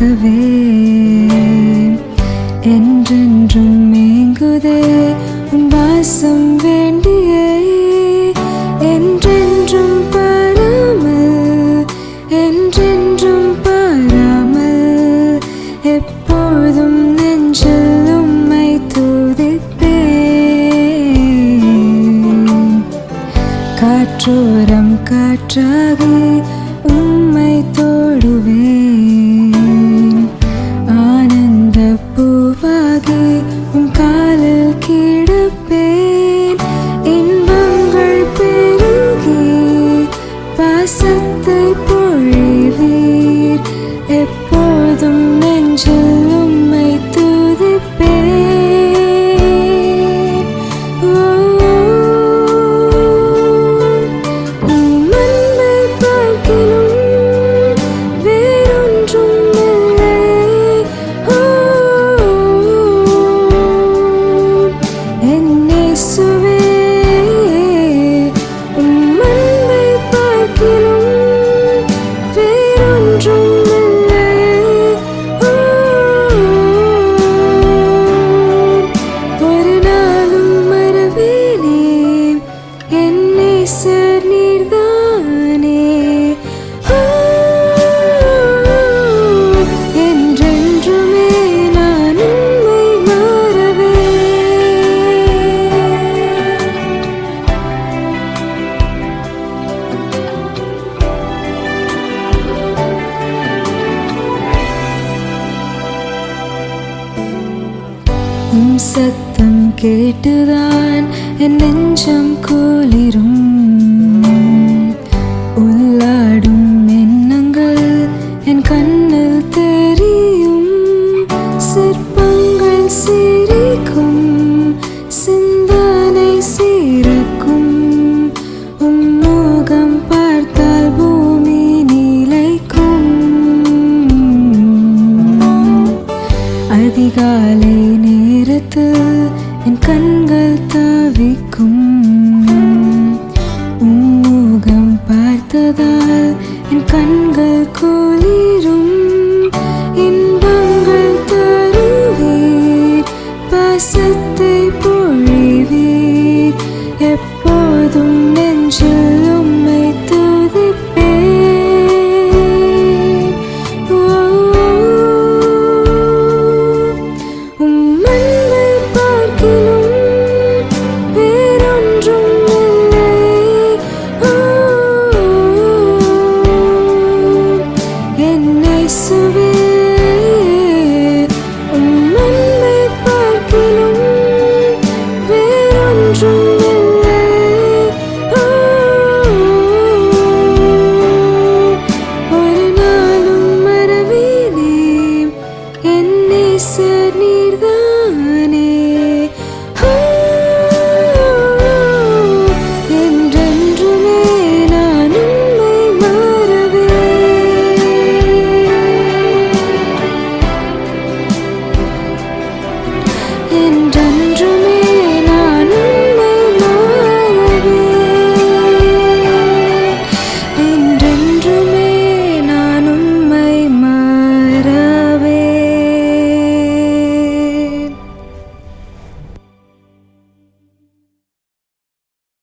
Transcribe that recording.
காட்டுவே. என்றென்றும் மேங்குதே உன் வாசம் வேண்டியே. என்றென்றும் பாராமல். என்றென்றும் பாராமல். எப்பொழுதும் நெஞ்சில் உம்மை துதிப்பே. காற்றோரம் காற்றாகி உம்மை தோடுவே. 对不 ஈசர் நீர்தானே? என்றென்றுமே நான் உண்மை மாறவே. சத்தம் கேட்டுதான் என் நெஞ்சம் கோலிரும் அதிகாலை நேரத்து என் கண்கள் தவிக்கும். உம்முகம் பார்த்ததால் என் கண்கள் குளிரும். இன்பங்கள் தருவீர் பாசத்தை பொழிவீர். எப்போதும் நெஞ்சு